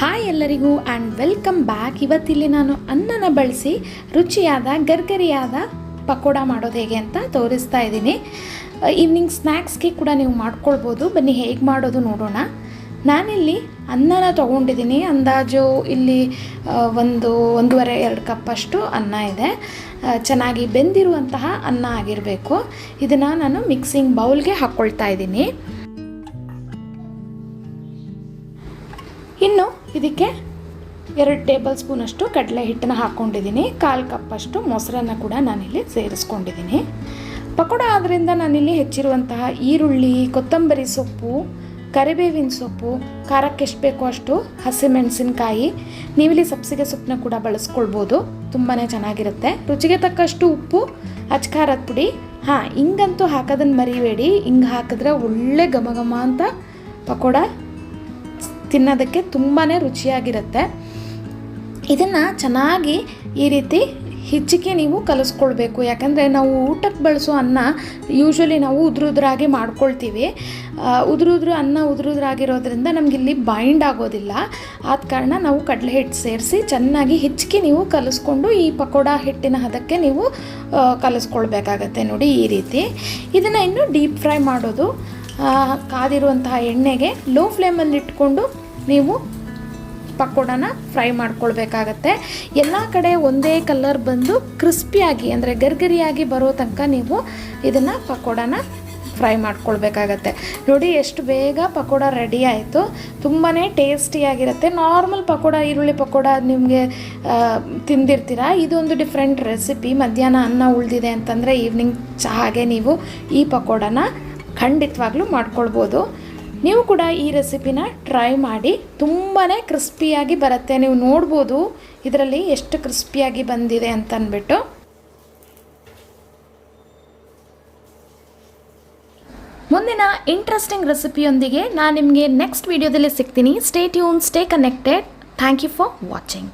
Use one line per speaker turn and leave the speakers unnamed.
Hi ಎಲ್ಲರಿಗೂ and welcome back ಇವತ್ತಿಲ್ಲಿ ನಾನು ಅನ್ನನ ಬಳಸಿ ರುಚಿಯಾದ, ಗರ್ಗರಿಯಾದ ಪಕೋಡ ಮಾಡೋದು ಹೇಗೆ ಅಂತ ತೋರಿಸ್ತಾ ಇದ್ದೀನಿ. ಈವ್ನಿಂಗ್ ಸ್ನ್ಯಾಕ್ಸ್ಗೆ ಕೂಡ ನೀವು ಮಾಡ್ಕೊಳ್ಬೋದು. ಬನ್ನಿ ಹೇಗೆ ಮಾಡೋದು ನೋಡೋಣ. ನಾನಿಲ್ಲಿ ಅನ್ನನ ತೊಗೊಂಡಿದ್ದೀನಿ. ಅಂದಾಜು ಇಲ್ಲಿ ಒಂದು ಒಂದೂವರೆ ಎರಡು ಕಪ್ಪಷ್ಟು ಅನ್ನ ಇದೆ. ಚೆನ್ನಾಗಿ ಬೆಂದಿರುವಂತಹ ಅನ್ನ ಆಗಿರಬೇಕು. ಇದನ್ನು ನಾನು ಮಿಕ್ಸಿಂಗ್ ಬೌಲ್ಗೆ ಹಾಕ್ಕೊಳ್ತಾ ಇದ್ದೀನಿ. ಇನ್ನು ಇದಕ್ಕೆ ಎರಡು ಟೇಬಲ್ ಸ್ಪೂನಷ್ಟು ಕಡಲೆ ಹಿಟ್ಟನ್ನು ಹಾಕ್ಕೊಂಡಿದ್ದೀನಿ ಕಾಲು ಕಪ್ಪಷ್ಟು ಮೊಸರನ್ನು ಕೂಡ ನಾನಿಲ್ಲಿ ಸೇರಿಸ್ಕೊಂಡಿದ್ದೀನಿ. ಪಕೋಡ ಆದ್ದರಿಂದ ನಾನಿಲ್ಲಿ ಹೆಚ್ಚಿರುವಂತಹ ಈರುಳ್ಳಿ, ಕೊತ್ತಂಬರಿ ಸೊಪ್ಪು, ಕರಿಬೇವಿನ ಸೊಪ್ಪು, ಖಾರಕ್ಕೆ ಎಷ್ಟು ಬೇಕೋ ಅಷ್ಟು ಹಸಿಮೆಣಸಿನಕಾಯಿ, ನೀವಿಲ್ಲಿ ಸಬ್ಸಿಗೆ ಸೊಪ್ಪನ್ನ ಕೂಡ ಬಳಸ್ಕೊಳ್ಬೋದು ತುಂಬಾ ಚೆನ್ನಾಗಿರುತ್ತೆ. ರುಚಿಗೆ ತಕ್ಕಷ್ಟು ಉಪ್ಪು, ಅಚ್ಕಾರದ ಪುಡಿ. ಹಾಂ, ಹಿಂಗಂತೂ ಹಾಕೋದನ್ನು ಮರಿಬೇಡಿ. ಹಿಂಗೆ ಹಾಕಿದ್ರೆ ಒಳ್ಳೆ ಘಮ ಘಮ ಅಂತ ಪಕೋಡ ತಿನ್ನೋದಕ್ಕೆ ತುಂಬಾ ರುಚಿಯಾಗಿರುತ್ತೆ. ಇದನ್ನು ಚೆನ್ನಾಗಿ ಈ ರೀತಿ ಹೆಚ್ಚಿಗೆ ನೀವು ಕಲಿಸ್ಕೊಳ್ಬೇಕು. ಯಾಕಂದರೆ ನಾವು ಊಟಕ್ಕೆ ಬಳಸೋ ಅನ್ನ ಯೂಶ್ವಲಿ ನಾವು ಉದುರುದ್ರಾಗಿ ಮಾಡ್ಕೊಳ್ತೀವಿ. ಉದುರುದ್ರು ಉದುರು ಉದುರು ಅನ್ನ ಉದುರುದ್ರಾಗಿರೋದ್ರಿಂದ ನಮಗಿಲ್ಲಿ ಬೈಂಡ್ ಆಗೋದಿಲ್ಲ. ಆದ ಕಾರಣ ನಾವು ಕಡಲೆ ಹಿಟ್ಟು ಸೇರಿಸಿ ಚೆನ್ನಾಗಿ ಹೆಚ್ಚಿಗೆ ನೀವು ಕಲಿಸ್ಕೊಂಡು ಈ ಪಕೋಡ ಹಿಟ್ಟಿನ ಹದಕ್ಕೆ ನೀವು ಕಲಿಸ್ಕೊಳ್ಬೇಕಾಗತ್ತೆ ನೋಡಿ ಈ ರೀತಿ. ಇದನ್ನು ಇನ್ನು ಡೀಪ್ ಫ್ರೈ ಮಾಡೋದು. ಕಾದಿರುವಂತಹ ಎಣ್ಣೆಗೆ ಲೋ ಫ್ಲೇಮಲ್ಲಿ ಇಟ್ಕೊಂಡು ನೀವು ಪಕೋಡನ ಫ್ರೈ ಮಾಡ್ಕೊಳ್ಬೇಕಾಗತ್ತೆ. ಎಲ್ಲ ಕಡೆ ಒಂದೇ ಕಲರ್ ಬಂದು ಕ್ರಿಸ್ಪಿಯಾಗಿ ಅಂದರೆ ಗರ್ಗರಿಯಾಗಿ ಬರೋ ತನಕ ನೀವು ಇದನ್ನು ಪಕೋಡನ ಫ್ರೈ ಮಾಡ್ಕೊಳ್ಬೇಕಾಗತ್ತೆ. ನೋಡಿ ಎಷ್ಟು ಬೇಗ ಪಕೋಡ ರೆಡಿ ಆಯಿತು. ತುಂಬಾ ಟೇಸ್ಟಿಯಾಗಿರುತ್ತೆ ನಾರ್ಮಲ್ ಪಕೋಡ, ಈರುಳ್ಳಿ ಪಕೋಡ ನಿಮಗೆ ತಿಂದಿರ್ತೀರ? ಇದೊಂದು ಡಿಫ್ರೆಂಟ್ ರೆಸಿಪಿ ಮಧ್ಯಾಹ್ನ ಅನ್ನ ಉಳಿದಿದೆ ಅಂತಂದರೆ ಈವ್ನಿಂಗ್ ಚಹಾಗೆ ನೀವು ಈ ಪಕೋಡನ ಖಂಡಿತವಾಗ್ಲೂ ಮಾಡ್ಕೊಳ್ಬೋದು. ನೀವು ಕೂಡ ಈ ರೆಸಿಪಿನ ಟ್ರೈ ಮಾಡಿ ತುಂಬಾ ಕ್ರಿಸ್ಪಿಯಾಗಿ ಬರುತ್ತೆ. ನೀವು ನೋಡ್ಬೋದು ಇದರಲ್ಲಿ ಎಷ್ಟು ಕ್ರಿಸ್ಪಿಯಾಗಿ ಬಂದಿದೆ ಅಂತ ಅಂದ್ಬಿಟ್ಟು ಮುಂದಿನ ಇಂಟ್ರೆಸ್ಟಿಂಗ್ ರೆಸಿಪಿಯೊಂದಿಗೆ ನಾನು ನಿಮಗೆ ನೆಕ್ಸ್ಟ್ ವಿಡಿಯೋದಲ್ಲಿ ಸಿಗ್ತೀನಿ. Stay tune stay connected thank you for watching